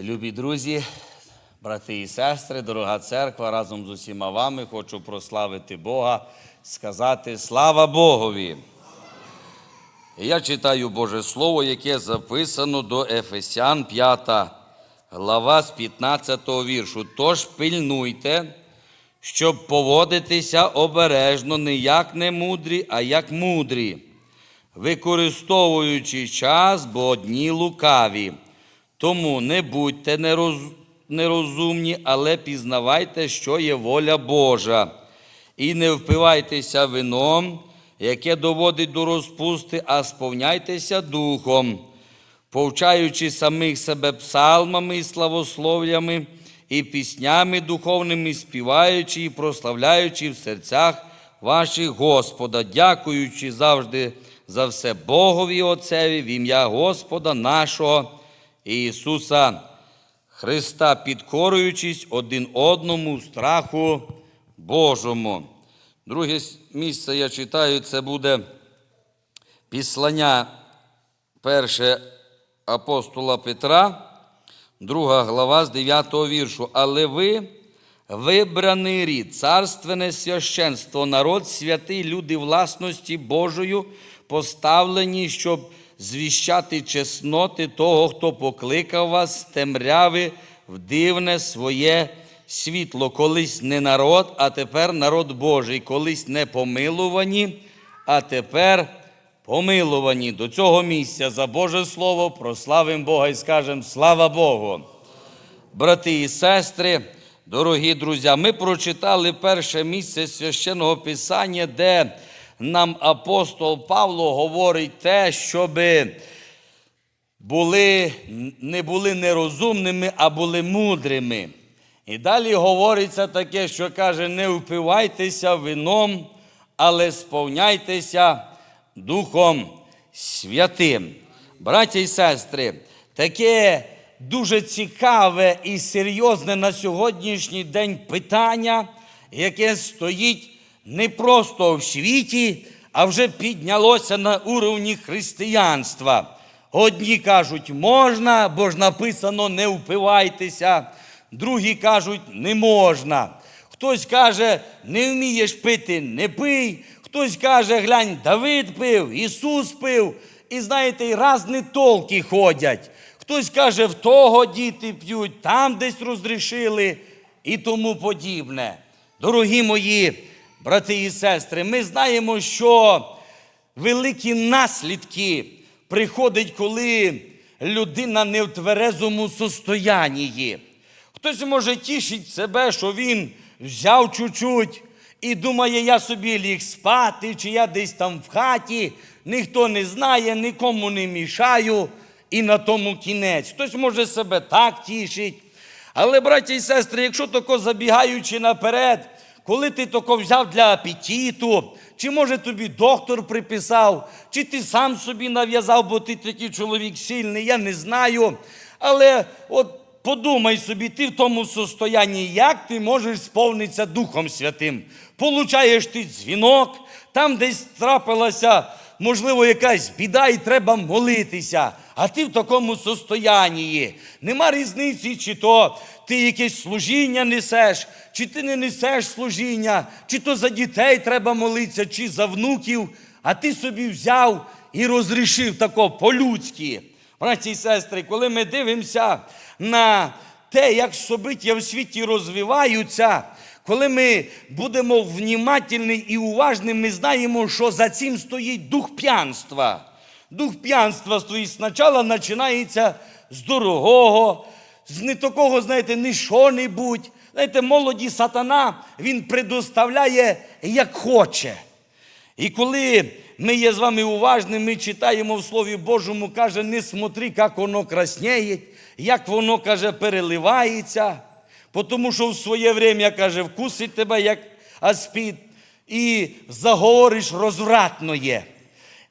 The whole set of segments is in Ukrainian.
Любі друзі, брати і сестри, дорога церква, разом з усіма вами хочу прославити Бога, сказати слава Богові. Я читаю Боже Слово, яке записано до Ефесян 5 глава з 15 віршу. Тож пильнуйте, щоб поводитися обережно, не як немудрі, а як мудрі, використовуючи час, бо дні лукаві. Тому не будьте нероз- нерозумні, але пізнавайте, що є воля Божа. І не впивайтеся вином, яке доводить до розпусти, а сповняйтеся духом, повчаючи самих себе псалмами і славослов'ями, і піснями духовними, співаючи і прославляючи в серцях ваших Господа, дякуючи завжди за все Богові Отцеві в ім'я Господа нашого Ісуса Христа, підкорюючись один одному страху Божому. Друге місце я читаю, це буде післання перше апостола Петра, друга глава з 9 віршу. Але ви вибраний рід, царственне священство, народ святий, люди власності Божою, поставлені, щоб звіщати чесноти того, хто покликав вас з темряви в дивне своє світло. Колись не народ, а тепер народ Божий, колись не помилувані, а тепер помилувані. До цього місця за Боже Слово прославимо Бога і скажемо слава Богу. Брати і сестри, дорогі друзі, ми прочитали перше місце священного Писання, де нам апостол Павло говорить те, щоби були, не були нерозумними, а були мудрими. І далі говориться таке, що каже: не впивайтеся вином, але сповняйтеся Духом Святим. Браті і сестри, таке дуже цікаве і серйозне на сьогоднішній день питання, яке стоїть не просто в світі, а вже піднялося на уровні християнства. Одні кажуть, можна, бо ж написано не впивайтеся, другі кажуть, не можна. Хтось каже, не вмієш пити, не пий. Хтось каже, глянь, Давид пив, Ісус пив. І знаєте, і разні толки ходять. Хтось каже, в того діти п'ють, там десь розрішили і тому подібне. Дорогі мої брати і сестри, ми знаємо, що великі наслідки приходять, коли людина не в тверезому состоянні. Хтось може тішить себе, що він взяв чуть-чуть і думає, я собі ліг спати, чи я десь там в хаті, ніхто не знає, нікому не мішаю, і на тому кінець. Хтось може себе так тішить. Але, браті і сестри, якщо тако забігаючи наперед, коли ти тако взяв для апетиту, чи може тобі доктор приписав, чи ти сам собі нав'язав, бо ти такий чоловік сильний, я не знаю. Але от подумай собі, ти в тому состоянні, як ти можеш сповнитися Духом Святим. Получаєш ти дзвінок, там десь трапилася, можливо, якась біда, і треба молитися. А ти в такому состоянні. Нема різниці, чи то ти якесь служіння несеш, чи ти не несеш служіння, чи то за дітей треба молитися, чи за внуків, а ти собі взяв і розрішив тако по-людськи. Браті і сестри, коли ми дивимося на те, як собиття в світі розвиваються, коли ми будемо внімательні і уважні, ми знаємо, що за цим стоїть дух п'янства. Дух п'янства стоїть спочатку починається з дорогого, з не такого, знаєте, не що-небудь. Знаєте, молоді сатана, він предоставляє як хоче. І коли ми є з вами уважні, ми читаємо в Слові Божому, каже, не смотри, як воно краснеє, як воно, каже, переливається, тому що в своє время, каже, вкусить тебе, як аспід, і заговориш розвратно є.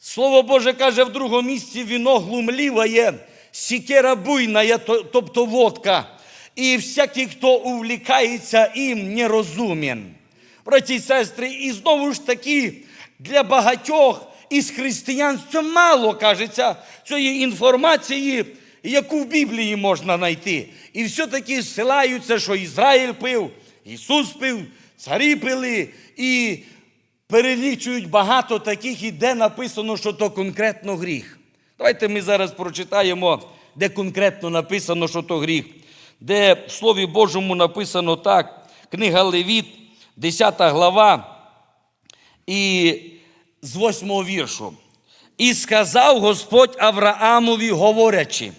Слово Боже каже в другому місці віно глумліває, сікера буйна, то- тобто водка. І всякий, хто увлікається їм, нерозумен. Браті і сестри, і знову ж таки, для багатьох із християн мало кажеться цієї інформації, яку в Біблії можна знайти. І все-таки зсилаються, що Ізраїль пив, Ісус пив, царі пили, і перелічують багато таких, і де написано, що то конкретно гріх. Давайте ми зараз прочитаємо, де конкретно написано, що то гріх. Де в Слові Божому написано так, книга Левіт, 10 глава, і з 8 віршу. І сказав Господь Авраамові, говорячи,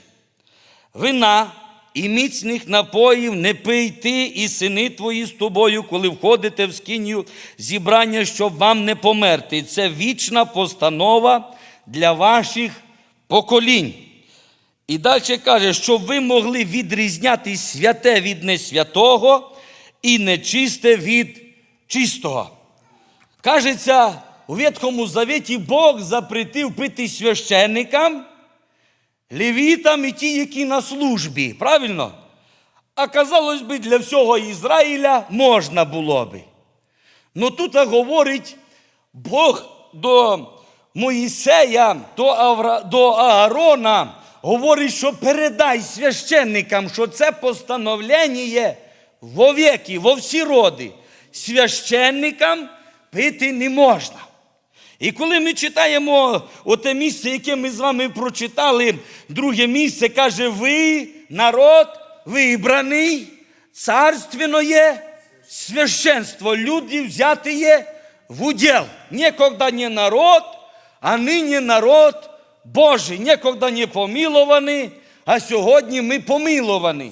вина і міцних напоїв не пий ти і сини твої з тобою, коли входите в скиню зібрання, щоб вам не померти. Це вічна постанова для ваших поколінь. І далі каже, щоб ви могли відрізняти святе від несвятого і нечисте від чистого. Кажеться, у Ветхому Завіті Бог запретив пити священникам, левітам і ті, які на службі. Правильно? А казалось би, для всього Ізраїля можна було би. Ну тут говорить Бог до Моїсея, до, Авра, до Аарона, говорить, що передай священникам, що це постановлення вовеки, во всі роди. Священникам пити не можна. І коли ми читаємо оте місце, яке ми з вами прочитали, друге місце каже: ви, народ, вибраний, царственное священство, люди взяти є в удел. Некогда не народ, а нині народ Божий, некогда не помилований, а сьогодні ми помиловані.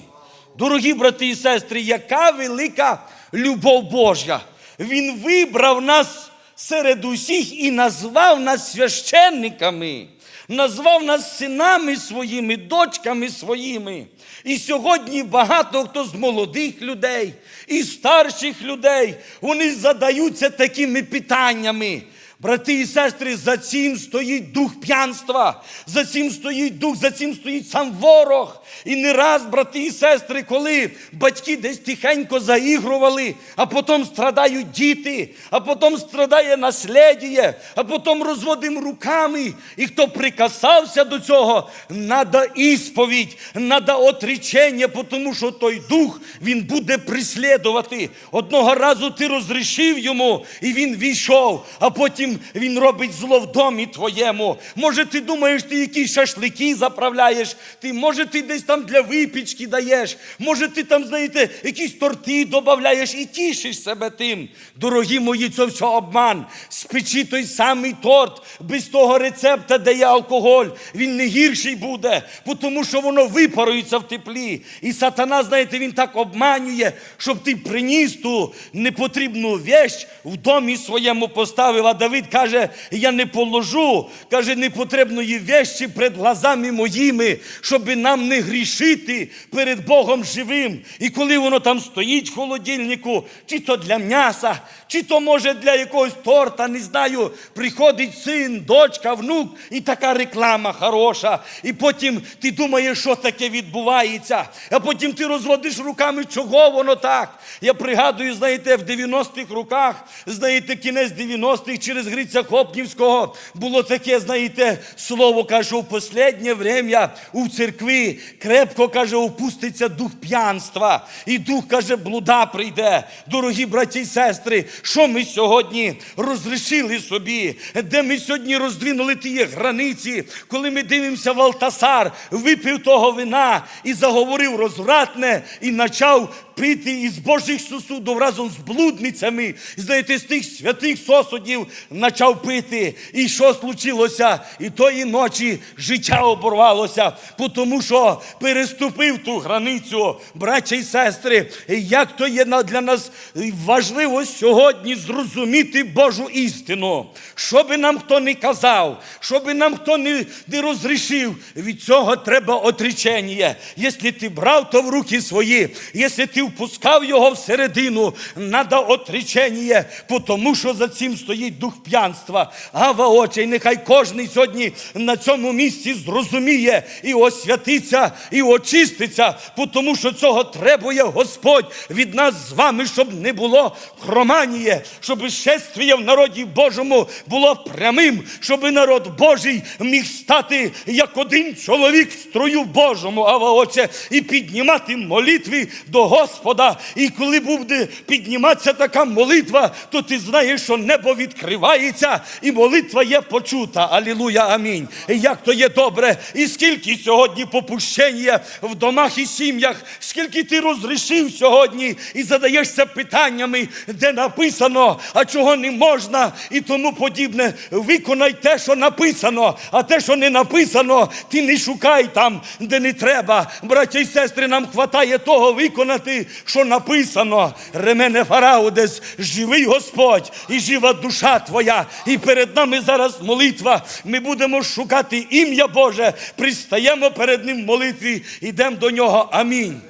Дорогі брати і сестри, яка велика любов Божа! Він вибрав нас серед усіх і назвав нас священниками, назвав нас синами своїми, дочками своїми. І сьогодні багато хто з молодих людей і старших людей вони задаються такими питаннями. Брати і сестри, за цим стоїть дух п'янства, за цим стоїть дух, за цим стоїть сам ворог. І не раз, брати і сестри, коли батьки десь тихенько заігрували, а потім страдають діти, а потім страдає наслідіє, а потім розводимо руками. І хто прикасався до цього, надо ісповідь, надо отречення, тому що той дух він буде прислідувати. Одного разу ти розрішив йому, і він війшов, а потім він робить зло в домі твоєму. Може, ти думаєш, ти якісь шашлики заправляєш, ти, може, ти десь там для випічки даєш, може, ти там, знаєте, якісь торти додаєш і тішиш себе тим. Дорогі мої, це все обман. Спечи той самий торт без того рецепта, де є алкоголь. Він не гірший буде, тому що воно випарується в теплі. І сатана, знаєте, він так обманює, щоб ти приніс ту непотрібну вещь в домі своєму поставив. А Давид каже: я не положу, каже, непотребної вещі перед глазами моїми, щоб нам не грішити перед Богом живим. І коли воно там стоїть в холодильнику, чи то для м'яса, чи то може для якогось торта, не знаю, приходить син, дочка, внук, і така реклама хороша. І потім ти думаєш, що таке відбувається. А потім ти розводиш руками, чого воно так. Я пригадую, знаєте, в 90-х роках, знаєте, кінець 90-х через Гриця Хопнівського було таке, знаєте, слово каже, у останнє время у церкві крепко каже, опуститься дух п'янства. І дух каже, блуда прийде. Дорогі браті і сестри, що ми сьогодні розрішили собі, де ми сьогодні роздвинули ті границі, коли ми дивимося в Алтасар, випив того вина і заговорив розвратне, і почав пити із Божих сосудів разом з блудницями. І знаєте, з тих святих сосудів почав пити. І що случилося? І тої ночі життя оборвалося, тому що переступив ту границю, браття і сестри. Як то є для нас важливо сьогодні зрозуміти Божу істину. Що би нам хто не казав, що би нам хто не, не розрішив, від цього треба отречення. Якщо ти брав то в руки свої, якщо ти впускав його всередину, треба отречення, тому що за цим стоїть дух п'янства. Гава очей, нехай кожний сьогодні на цьому місці зрозуміє і освятиться, і очиститься, тому що цього требує Господь від нас з вами, щоб не було хроманіє, щоб шествіє в народі Божому було прямим, щоб народ Божий міг стати як один чоловік в строю Божому, Ава Отче, і піднімати молитви до Господа. І коли буде підніматися така молитва, то ти знаєш, що небо відкривається, і молитва є почута. Алілуя, амінь. І як то є добре, і скільки сьогодні попущення в домах і сім'ях, скільки ти розрішив сьогодні і задаєшся питаннями, де написано, а чого не можна, і тому подібне. Виконай те, що написано, а те, що не написано, ти не шукай там, де не треба. Браття і сестри, нам хватає того виконати, що написано. Ремене Фараудес, живий Господь і жива душа твоя. І перед нами зараз молитва. Ми будемо шукати ім'я Боже, пристаємо перед Ним в молитві, йдемо до нього. Амінь.